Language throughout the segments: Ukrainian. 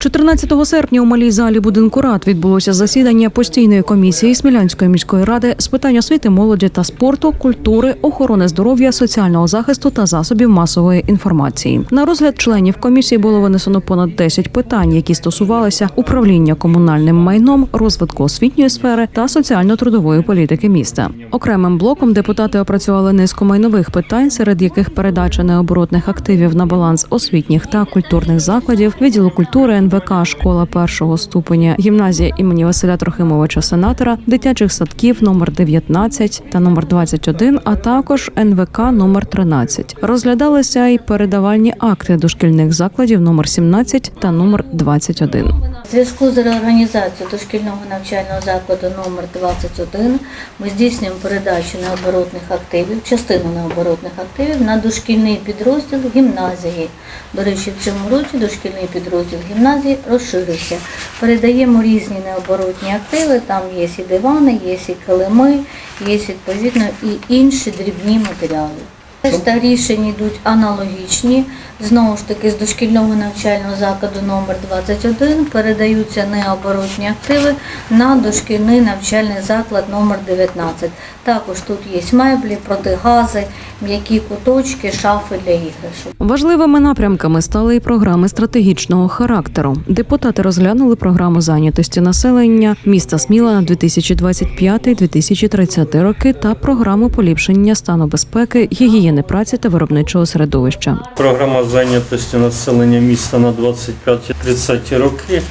14 серпня у малій залі будинку рад відбулося засідання постійної комісії Смілянської міської ради з питань освіти, молоді та спорту, культури, охорони здоров'я, соціального захисту та засобів масової інформації. На розгляд членів комісії було винесено понад 10 питань, які стосувалися управління комунальним майном, розвитку освітньої сфери та соціально-трудової політики міста. Окремим блоком депутати опрацювали низку майнових питань, серед яких передача необоротних активів на баланс освітніх та культурних закладів, відділу культури, НВК, школа першого ступеня, гімназія імені Василя Трохимовича Сенатора, дитячих садків номер 19 та номер 21, а також НВК номер 13. Розглядалися й передавальні акти дошкільних закладів номер 17 та номер 21. В зв'язку з реорганізацією дошкільного навчального закладу номер 21 ми здійснюємо передачу необоротних активів, частину необоротних активів на дошкільний підрозділ гімназії. До речі, в цьому році дошкільний підрозділ гімназії розширився. Передаємо різні необоротні активи, там є і дивани, є і килими, є відповідно і інші дрібні матеріали. Решта рішень йдуть аналогічні. Знову ж таки, з дошкільного навчального закладу номер 21 передаються необоротні активи на дошкільний навчальний заклад номер 19. Також тут є меблі, протигази, м'які куточки, шафи для іграшок. Важливими напрямками стали і програми стратегічного характеру. Депутати розглянули програму зайнятості населення міста Сміла на 2025-2030 роки та програму поліпшення стану безпеки, гігієни праці та виробничого середовища. Програма зайнятості населення міста на 25-30 роки.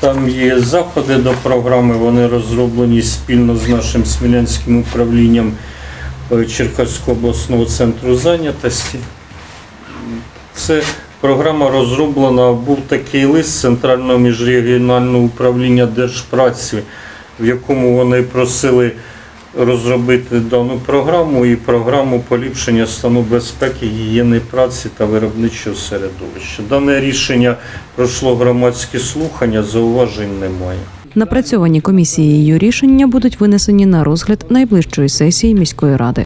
Там є заходи до програми, вони розроблені спільно з нашим Смілянським управлінням е, Черкаського обласного центру зайнятості. Це програма розроблена, був такий лист Центрального міжрегіонального управління Держпраці, в якому вони просили розробити дану програму і програму поліпшення стану безпеки, гігієни праці та виробничого середовища. Дане рішення пройшло громадські слухання, зауважень немає. Напрацьовані комісією рішення будуть винесені на розгляд найближчої сесії міської ради.